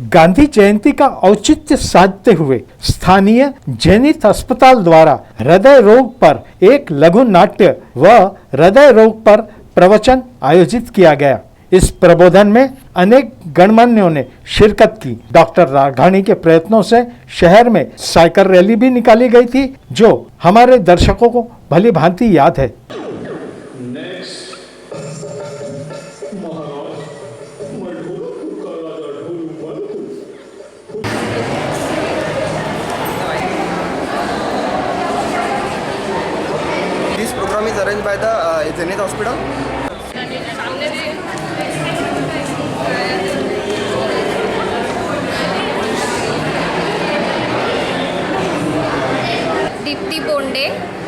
गांधी जयंती का औचित्य साधते हुए स्थानीय जेनिथ अस्पताल द्वारा हृदय रोग पर एक लघु नाट्य व हृदय रोग पर प्रवचन आयोजित किया गया। इस प्रबोधन में अनेक गणमान्यों ने शिरकत की। डॉक्टर राघानी के प्रयत्नों से शहर में साइकिल रैली भी निकाली गई थी, जो हमारे दर्शकों को भली भांति याद है। This arranged by the uh, Zenith Hospital. Deepti Bonde.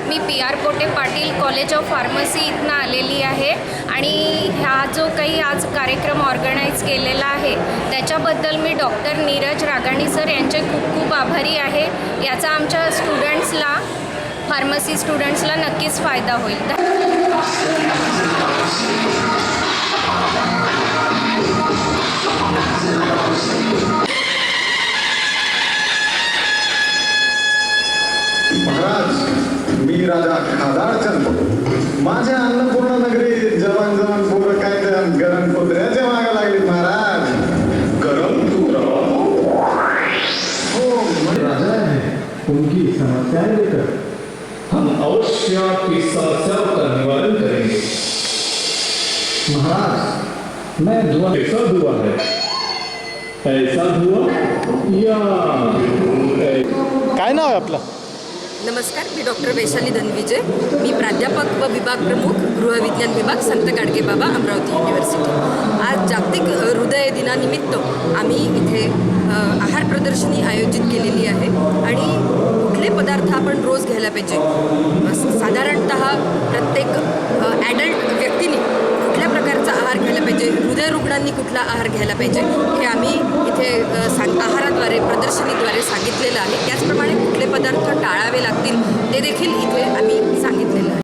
Me P R Kote Patil college of pharmacy इथनं आलेली आहे. आणि हा जो काही आज कार्यक्रम ऑर्गनाईज केलेला आहे त्याच्याबद्दल मी डॉक्टर नीरज रागाणी सर यांचे खूप खूप आभारी आहे. याचा आमच्या स्टुडंट फार्मसी स्टुडंट्सला नक्कीच फायदा होईल. मी राजा खादाडचंद माझ्या अन्नपूर्ण नगरी जवान जवान पोरं काय गरम कुत्र्याच्या मागे लागली महाराज. गरम कुत्रा? हो म्हणजे राजा है उनकी समस्याएं लेकर हम अवश्य आपकी समस्याओं का निवारण करेंगे। महाराज मैं दुआ कैसा हुआ है। ऐसा हुआ या काय नाव आहे आपलं? नमस्कार मी डॉक्टर वैशाली धनविजय. मी प्राध्यापक व विभाग प्रमुख गृहविज्ञान विभाग संत गाडगेबाबा अमरावती दिनानिमित्त आम्ही इथे आहार प्रदर्शनी आयोजित केलेली आहे आणि कुठले पदार्थ आपण रोज घ्यायला पाहिजे? साधारणत प्रत्येक ॲडल्ट व्यक्तीने कुठल्या प्रकारचा आहार घ्यायला पाहिजे? हृदय रुग्णांनी कुठला आहार घ्यायला पाहिजे? हे आम्ही इथे सांग आहाराद्वारे प्रदर्शनीद्वारे सांगितलेलं आहे. त्याचप्रमाणे कुठले पदार्थ टाळावे लागतील ते देखील इथे आम्ही